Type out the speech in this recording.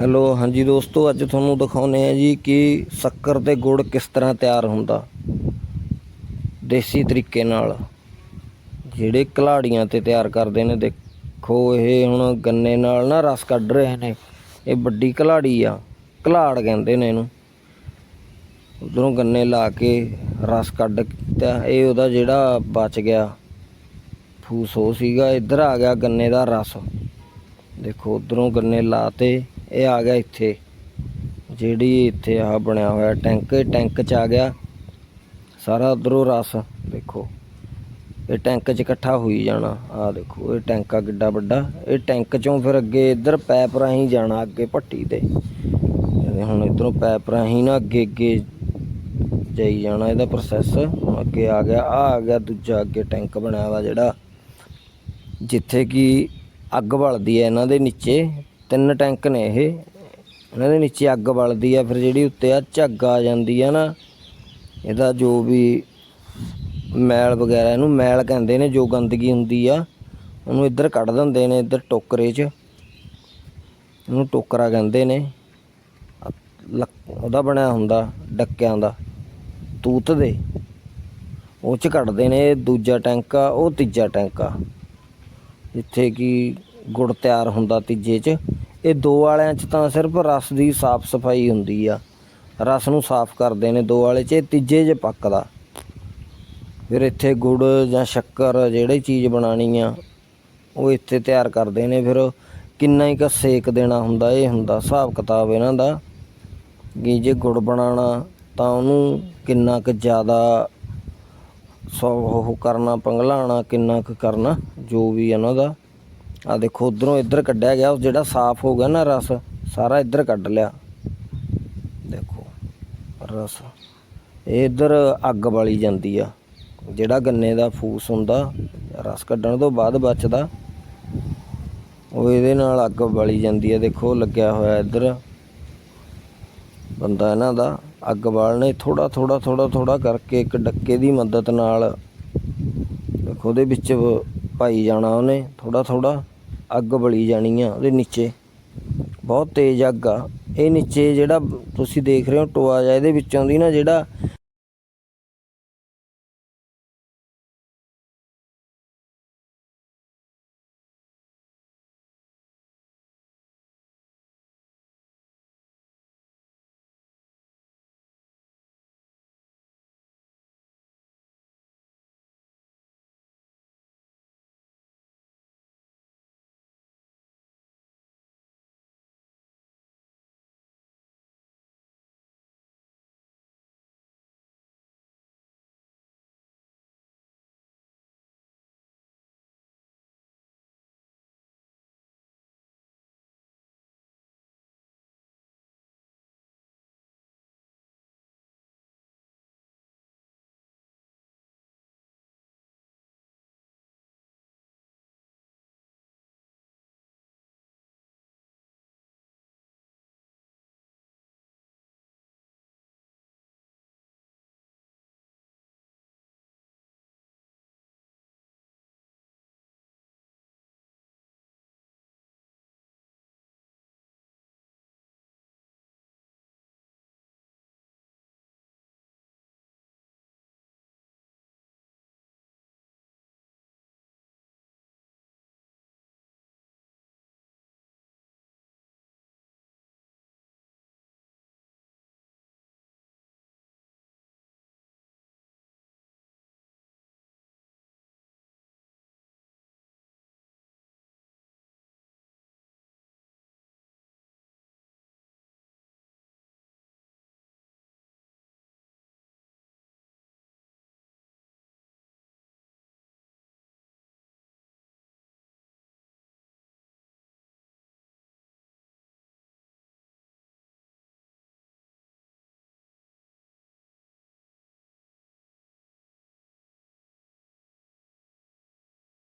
Hello, ਹਾਂਜੀ ਦੋਸਤੋ, ਅੱਜ ਤੁਹਾਨੂੰ ਦਿਖਾਉਨੇ ਆ ਜੀ ਕਿ ਸ਼ੱਕਰ ਤੇ ਗੁੜ ਕਿਸ ਤਰ੍ਹਾਂ ਤਿਆਰ ਹੁੰਦਾ। ਦੇਸੀ ਤਰੀਕੇ ਨਾਲ। ਜਿਹੜੇ ਕਲਾੜੀਆਂ ਤੇ ਤਿਆਰ ਕਰਦੇ ਨੇ, ਦੇਖੋ, ਇਹ ਹੁਣ ਗੰਨੇ ਨਾਲ ਨਾ ਰਸ ਕੱਢ ਰਹੇ ਨੇ। ਇਹ ਵੱਡੀ ਕਲਾੜੀ ਆ, ਕਲਾੜ ਕਹਿੰਦੇ ਨੇ ਇਹਨੂੰ। ਉਧਰੋਂ ਗੰਨੇ ਲਾ ਕੇ ਰਸ ਕੱਢ ਤਾਂ ਇਹ ਉਹਦਾ ਜਿਹੜਾ ਬਚ ਗਿਆ, ਫੂਸ ਉਹ ਸੀਗਾ, ਇੱਧਰ ਆ ਗਿਆ ਗੰਨੇ ਦਾ ਰਸ। ਦੇਖੋ, ਉਧਰੋਂ ਗੰਨੇ ਲਾਤੇ ਇਹ ਆ ਗਿਆ ਇੱਥੇ। ਜਿਹੜੀ ਇੱਥੇ ਆਹ ਬਣਿਆ ਹੋਇਆ ਟੈਂਕ, ਇਹ ਟੈਂਕ ਚ ਆ ਗਿਆ। ਸਾਰਾ ਉਧਰੋਂ ਰਸ, ਦੇਖੋ। ਇਹ ਟੈਂਕ 'ਚ ਇਕੱਠਾ ਹੋਈ ਜਾਣਾ। ਆ ਦੇਖੋ, ਇਹ ਟੈਂਕ ਆ ਕਿੱਡਾ ਵੱਡਾ। ਇਹ ਟੈਂਕ ਚੋਂ ਫਿਰ ਅੱਗੇ ਇੱਧਰ ਪੈਪ ਰਾਹੀਂ ਜਾਣਾ, ਅੱਗੇ ਭੱਟੀ ਤੇ। ਹੁਣ ਇਧਰੋਂ ਪੈਪ ਰਾਹੀਂ ਨਾ ਅੱਗੇ ਅੱਗੇ ਜਾਈ ਜਾਣਾ ਇਹਦਾ ਪ੍ਰੋਸੈਸ ਅੱਗੇ ਆ ਗਿਆ ਆ ਆ ਗਿਆ ਦੂਜਾ ਅੱਗੇ ਟੈਂਕ ਬਣਿਆ ਵਾ ਜਿਹੜਾ। ਜਿੱਥੇ ਕਿ ਅੱਗ ਬਲਦੀ ਹੈ ਇਹਨਾਂ ਦੇ ਨੀਚੇ। ਤਿੰਨ ਟੈਂਕ ਨੇ ਇਹ। ਇਹਨਾਂ ਦੇ ਨੀਚੇ ਅੱਗ ਬਲਦੀ ਆ, ਫਿਰ ਜਿਹੜੀ ਉੱਤੇ ਆ ਝੱਗ ਆ ਜਾਂਦੀ ਆ ਨਾ, ਇਹਦਾ ਜੋ ਵੀ ਮੈਲ ਵਗੈਰਾ, ਇਹਨੂੰ ਮੈਲ ਕਹਿੰਦੇ ਨੇ, ਜੋ ਗੰਦਗੀ ਹੁੰਦੀ ਆ, ਉਹਨੂੰ ਇੱਧਰ ਕੱਢ ਦਿੰਦੇ ਨੇ, ਇੱਧਰ ਟੋਕਰੇ 'ਚ। ਇਹਨੂੰ ਟੋਕਰਾ ਕਹਿੰਦੇ ਨੇ। ਲੱਕ- ਉਹਦਾ ਬਣਿਆ ਹੁੰਦਾ, ਡੱਕਿਆਂ ਦਾ, ਤੂਤ ਦੇ। ਉਹ 'ਚ ਕੱਢਦੇ ਨੇ ਦੂਜਾ ਟੈਂਕ ਆ, ਉਹ ਤੀਜਾ ਟੈਂਕ ਆ। ਜਿੱਥੇ ਕਿ ਗੁੜ ਤਿਆਰ ਹੁੰਦਾ ਤੀਜੇ 'ਚ। ਇਹ ਦੋ ਵਾਲਿਆਂ 'ਚ ਤਾਂ ਸਿਰਫ ਰਸ ਦੀ ਸਾਫ਼ ਸਫ਼ਾਈ ਹੁੰਦੀ ਆ। ਰਸ ਨੂੰ ਸਾਫ਼ ਕਰਦੇ ਨੇ ਦੋ ਵਾਲੇ 'ਚ, ਇਹ ਤੀਜੇ 'ਚ ਪੱਕਦਾ। ਫਿਰ ਇੱਥੇ ਗੁੜ ਜਾਂ ਸ਼ੱਕਰ ਜਿਹੜੀ ਚੀਜ਼ ਬਣਾਣੀ ਆ, ਉਹ ਇੱਥੇ ਤਿਆਰ ਕਰਦੇ ਨੇ। ਫਿਰ ਕਿੰਨਾ ਹੀ ਕ ਸੇਕ ਦੇਣਾ ਹੁੰਦਾ, ਇਹ ਹੁੰਦਾ ਹਿਸਾਬ ਕਿਤਾਬ ਇਹਨਾਂ ਦਾ ਕਿ ਜੇ ਗੁੜ ਬਣਾਉਣਾ ਤਾਂ ਉਹਨੂੰ ਕਿੰਨਾ ਕੁ ਜ਼ਿਆਦਾ ਸੋ ਉਹ ਕਰਨਾ ਪੰਗਲਾਣਾ ਕਿੰਨਾ ਕੁ ਕਰਨਾ, ਜੋ ਵੀ ਇਹਨਾਂ ਦਾ। ਆ ਦੇਖੋ, ਉਧਰੋਂ ਇੱਧਰ ਕੱਢਿਆ ਗਿਆ, ਉਹ ਜਿਹੜਾ ਸਾਫ਼ ਹੋ ਗਿਆ ਨਾ ਰਸ, ਸਾਰਾ ਇੱਧਰ ਕੱਢ ਲਿਆ। ਦੇਖੋ, ਰਸ। ਇਹ ਇੱਧਰ ਅੱਗ ਬਾਲੀ ਜਾਂਦੀ ਆ। ਜਿਹੜਾ ਗੰਨੇ ਦਾ ਫੂਸ ਹੁੰਦਾ, ਰਸ ਕੱਢਣ ਤੋਂ ਬਾਅਦ ਬਚਦਾ। ਉਹ ਇਹਦੇ ਨਾਲ ਅੱਗ ਬਾਲੀ ਜਾਂਦੀ ਆ, ਦੇਖੋ, ਲੱਗਿਆ ਹੋਇਆ ਇੱਧਰ। ਬੰਦਾ ਇਹਨਾਂ ਦਾ ਅੱਗ ਬਾਲਣੇ ਥੋੜਾ ਥੋੜਾ ਥੋੜਾ ਥੋੜਾ ਕਰਕੇ ਇੱਕ ਡੱਕੇ ਦੀ ਮਦਦ ਨਾਲ, ਦੇਖੋ, ਉਹਦੇ ਵਿੱਚ ਪਾਈ ਜਾਣਾ ਉਹਨੇ ਥੋੜਾ ਥੋੜਾ ਅੱਗ ਬਲੀ ਜਾਣੀ ਆ ਉਹਦੇ ਨੀਚੇ। ਬਹੁਤ ਤੇਜ਼ ਅੱਗ ਆ। ਇਹ ਨੀਚੇ ਜਿਹੜਾ ਤੁਸੀਂ ਦੇਖ ਰਹੇ ਹੋ, ਟੋਆ ਜਿਹਾ ਇਹਦੇ ਵਿੱਚੋਂ ਦੀ ਨਾ ਜਿਹੜਾ